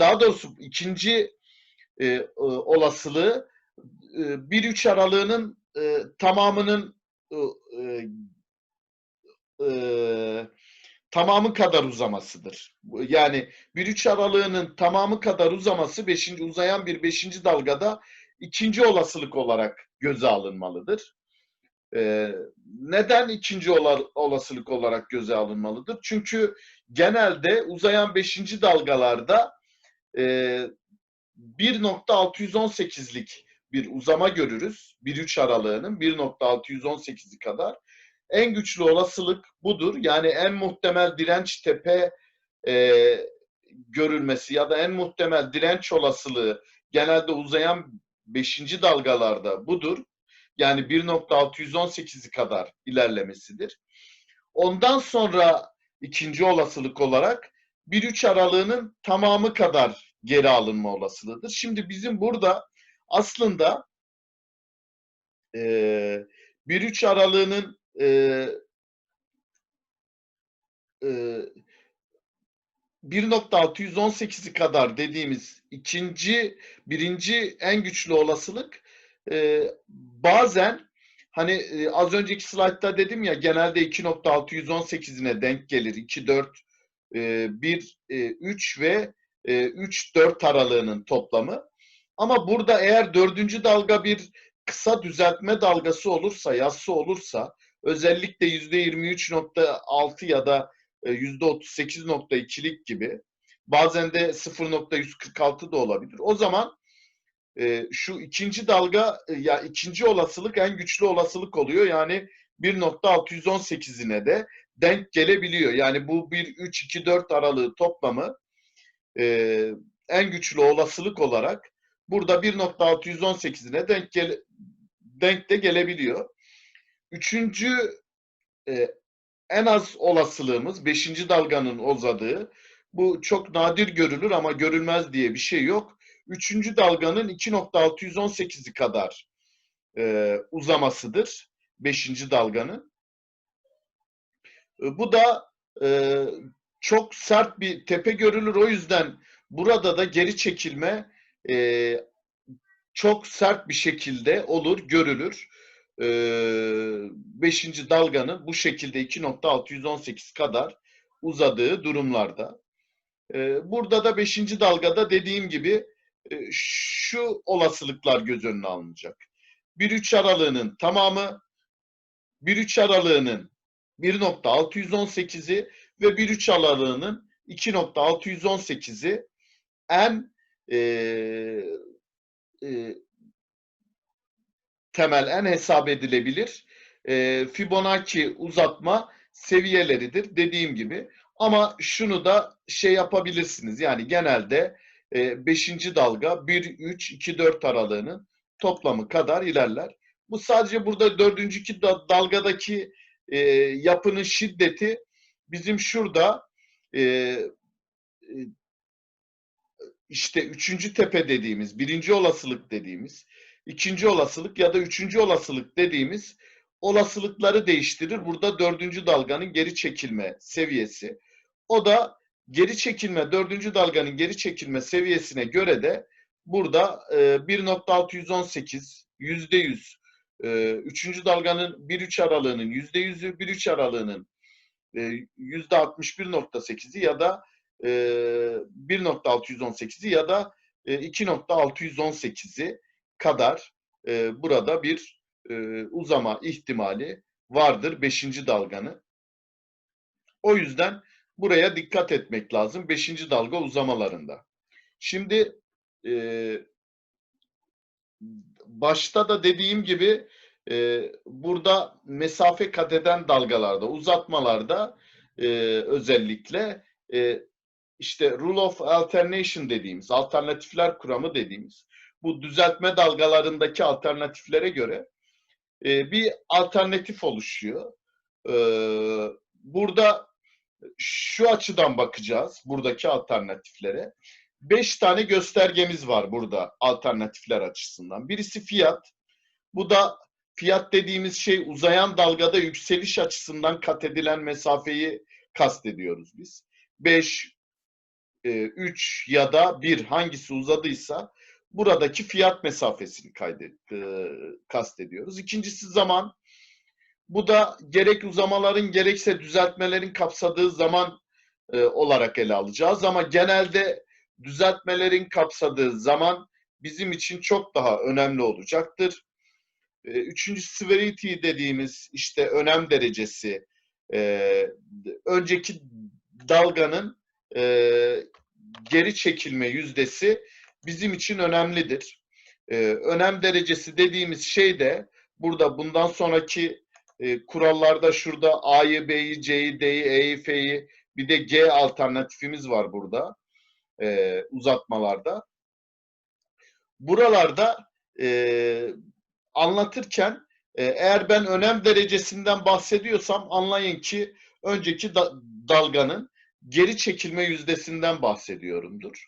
daha doğrusu ikinci e, e, olasılığı e, 1-3 aralığının e, tamamının e, e, tamamı kadar uzamasıdır. Yani 1-3 aralığının tamamı kadar uzaması beşinci, uzayan bir beşinci dalgada ikinci olasılık olarak göze alınmalıdır. Ee, neden ikinci olasılık olarak göze alınmalıdır? Çünkü genelde uzayan beşinci dalgalarda e, 1.618'lik bir uzama görürüz. 1-3 aralığının 1.618'i kadar. En güçlü olasılık budur. Yani en muhtemel direnç tepe e, görülmesi ya da en muhtemel direnç olasılığı genelde uzayan 5. dalgalarda budur. Yani 1.618'i kadar ilerlemesidir. Ondan sonra ikinci olasılık olarak 1-3 aralığının tamamı kadar geri alınma olasılığıdır. Şimdi bizim burada aslında e, 1-3 aralığının e, e, 1.618'i kadar dediğimiz ikinci, birinci en güçlü olasılık e, bazen hani e, az önceki slaytta dedim ya genelde 2.618'ine denk gelir. 2, 4, e, 1, e, 3 ve e, 3-4 aralığının toplamı. Ama burada eğer dördüncü dalga bir kısa düzeltme dalgası olursa, yassı olursa özellikle %23.6 ya da %38.2'lik gibi bazen de 0.146 da olabilir. O zaman e, şu ikinci dalga e, ya ikinci olasılık en güçlü olasılık oluyor. Yani 1.618'ine de denk gelebiliyor. Yani bu 1 3 2 4 aralığı toplamı e, en güçlü olasılık olarak burada 1.618'ine denk denk de gelebiliyor. Üçüncü e, en az olasılığımız 5. dalganın uzadığı. Bu çok nadir görülür ama görülmez diye bir şey yok. Üçüncü dalganın 2.618'i kadar e, uzamasıdır. Beşinci dalganın. E, bu da e, çok sert bir tepe görülür. O yüzden burada da geri çekilme e, çok sert bir şekilde olur, görülür. E, beşinci dalganın bu şekilde 2.618 kadar uzadığı durumlarda. E, burada da beşinci dalgada dediğim gibi e, şu olasılıklar göz önüne alınacak. 1-3 aralığının tamamı, 1-3 aralığının 1.618'i ve 1-3 aralığının 2.618'i en e, e, temel, en hesap edilebilir e, Fibonacci uzatma seviyeleridir dediğim gibi. Ama şunu da şey yapabilirsiniz. Yani genelde 5. E, dalga 1, 3, 2, 4 aralığının toplamı kadar ilerler. Bu sadece burada 4. iki dalgadaki e, yapının şiddeti bizim şurada e, e, işte üçüncü tepe dediğimiz, birinci olasılık dediğimiz, ikinci olasılık ya da üçüncü olasılık dediğimiz olasılıkları değiştirir. Burada dördüncü dalganın geri çekilme seviyesi. O da geri çekilme, dördüncü dalganın geri çekilme seviyesine göre de burada e, 1.618 yüzde yüz, e, üçüncü dalganın 1-3 aralığının yüzde yüzü, 1-3 aralığının 61.8'i ya da e, 1.618'i ya da e, 2.618'i kadar e, burada bir e, uzama ihtimali vardır 5. dalganı. O yüzden buraya dikkat etmek lazım 5. dalga uzamalarında. Şimdi e, başta da dediğim gibi e, burada mesafe kat eden dalgalarda, uzatmalarda e, özellikle e, işte rule of alternation dediğimiz, alternatifler kuramı dediğimiz bu düzeltme dalgalarındaki alternatiflere göre e, bir alternatif oluşuyor. E, burada şu açıdan bakacağız buradaki alternatiflere. Beş tane göstergemiz var burada alternatifler açısından. Birisi fiyat. Bu da fiyat dediğimiz şey uzayan dalgada yükseliş açısından kat edilen mesafeyi kastediyoruz biz. 5, 3 ya da 1 hangisi uzadıysa buradaki fiyat mesafesini kaydet, e, kastediyoruz. İkincisi zaman. Bu da gerek uzamaların gerekse düzeltmelerin kapsadığı zaman e, olarak ele alacağız. Ama genelde düzeltmelerin kapsadığı zaman bizim için çok daha önemli olacaktır. E, üçüncü severity dediğimiz işte önem derecesi e, önceki dalganın e, geri çekilme yüzdesi bizim için önemlidir. E, önem derecesi dediğimiz şey de burada bundan sonraki kurallarda şurada A'yı, B'yi, C'yi, D'yi, E'yi, F'yi bir de G alternatifimiz var burada uzatmalarda. Buralarda anlatırken e, eğer ben önem derecesinden bahsediyorsam anlayın ki önceki da, dalganın geri çekilme yüzdesinden bahsediyorumdur.